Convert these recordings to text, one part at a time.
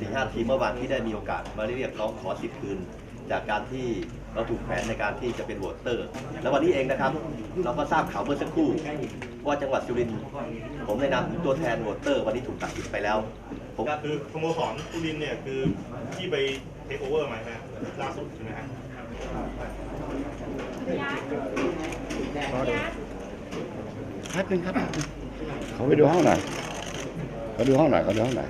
สี่ห้าทีมเมื่อวานที่ได้มีโอกาสมาเรียกร้องขอสิทธิ์คืน จากการที่เราถูกแขวนในการที่จะเป็นโหวตเตอร์ แล้ววันนี้เองนะครับ เราก็ทราบข่าวเมื่อสักครู่ ว่าจังหวัดสุรินทร์ผมในนามตัวแทนโหวตเตอร์ วันนี้ถูกตัดสิทธิ์ไปแล้วผมคือสโมสรสุรินทร์เนี่ยคือที่ไปเทคโอเวอร์มาใช่ไหมล่าสุดใช่ไหมฮะแป๊บนึงครับเขาไปดูห้องหน่อยเขาดูห้องหน่อยเขาดูห้องหน่อย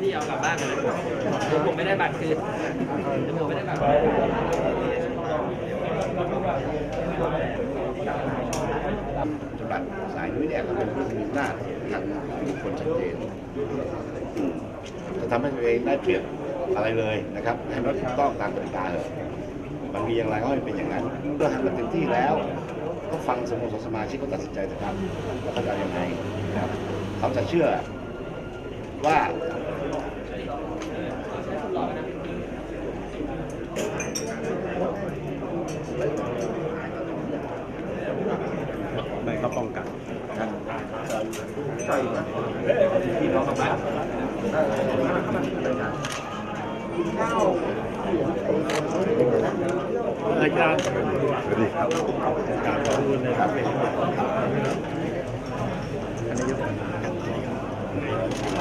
พี่เอากลับบ้านไปเลยผมไม่ได้บัตรคืนผมไม่ได้บัตรจังหวัดสายนุ้ยเนี่ยเขาเป็นผู้มีอำนาจทางบุคคลชัดเจนจะทำให้ตัวเองได้เปรียบอะไรเลยนะครับให้มันถูกต้องตามกติกาเถอะมันมีอย่างไรก็ให้เป็นอย่างนั้นเมื่อทำกันเต็มที่แล้ว ก็ฟังสโมสรสมาชิกเขาตัดสินใจนะครับว่าเขาจะยังไงนะครับเขาจะเชื่อ ว่าไม่ก็ป้องกันอาจารย์การข้อมูลนะครับ ขอ โท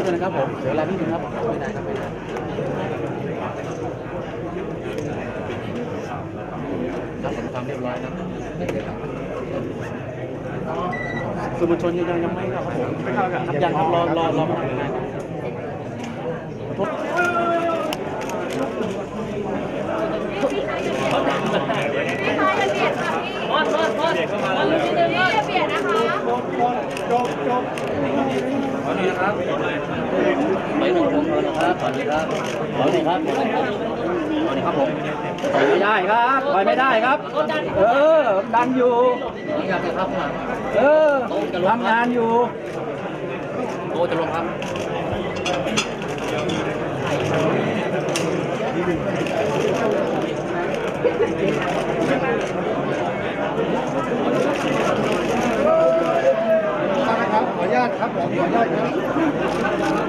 ษด้วยนะครับผมเดี๋ยวเวลาพี่นึงครับไม่ได้ครับไม่ได้ครับผมทำเรียบร้อยครับสื่อมวลชนยังยังไม่ครับผมยังครับรอรอรอมาทำงาน ครับขอโทษพี่คะเบียดค่ะพี่มอนมอนมอนพี่อย่าเบียดนะคะขอหน่อยนะครับไปหนึ่อนะครับขอหน่อยครับขอหน่ครับขอนี่ครับผมไม่ได้ครับถอยไม่ได้ครับ เออ ดันอยู่อยากจะครับเออทำงานอยู่ โตจะลงครับ ครับขออนุญาตครับขออนุญาตครับ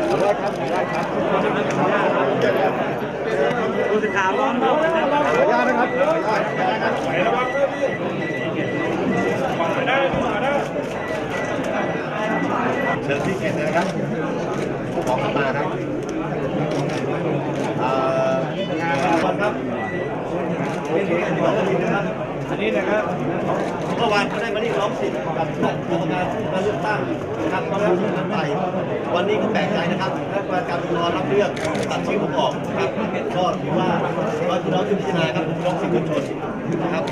ขออนุญาตครับขออนุญาตครับขออนุญาตนะครับขออนุญาตนะครับได้ครับได้เชิญที่เขตเลยนะครับผู้ขอเข้ามาครับเอ่อ วันครับ อันนี้นะครับเมื่อวานก็ได้มาเรียกร้องสิทธิ์กับกรรมการการเลือกตั้งนะครับก็รับนั้นไปวันนี้ก็แปลกใจนะครับคณะกรรมการรอรับเลือกตัดชื่อผมออกนะครับก็ถือว่าก็คือเราพิจารณาครับร้องสิทธิมวลชนนะครับ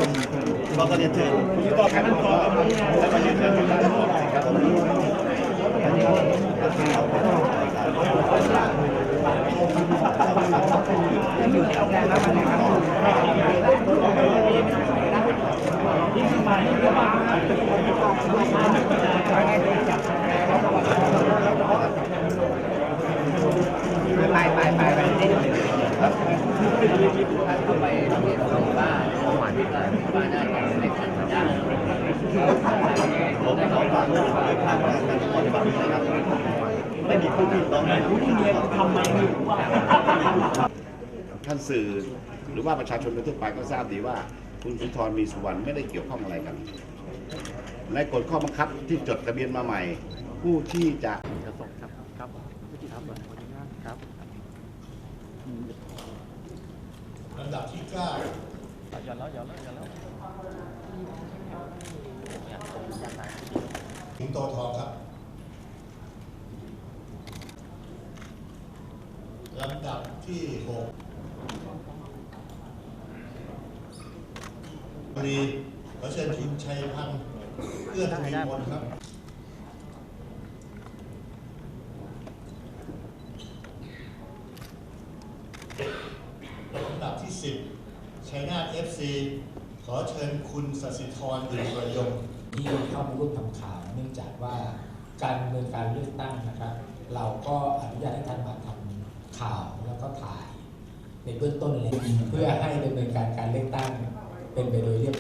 ก็ก็เรียนเชิญคุณต่อแค่นั้นพอครับแล้วก็เรียนเชิญคุณต่อครับ ท่านสื่อหรือว่าประชาชนทั่วไปก็ทราบดีว่า คุณสุนทรมีสุวรรณไม่ได้เกี่ยวข้องอะไรกัน ในกฎข้อบังคับที่จดทะเบียนมาใหม่ ผู้ที่จะจะดับที่กล้นะครับลำดับที่9 ย้อนแล้วย้อแล้วย้อแล้วสิงโตทองครับลำดับที่หกบรีขอเชิญคุณชัยพันธ์เพื่อทวีมนครับลำดับที่สิบ ชัยนาทเอฟซีขอเชิญคุณสสิธรดื่ประยงที่เข้ามาร่วมทำข่าวเนื่องจากว่าการดำเนินการเลือกตั้งนะครับ เราก็อนุญาตให้ท่านมาทำข่าวแล้วก็ถ่าย ในเบื้องต้นเลยเพื่อให้ดำเนินการการเลือกตั้งเป็นไปโดยเรียบร้อย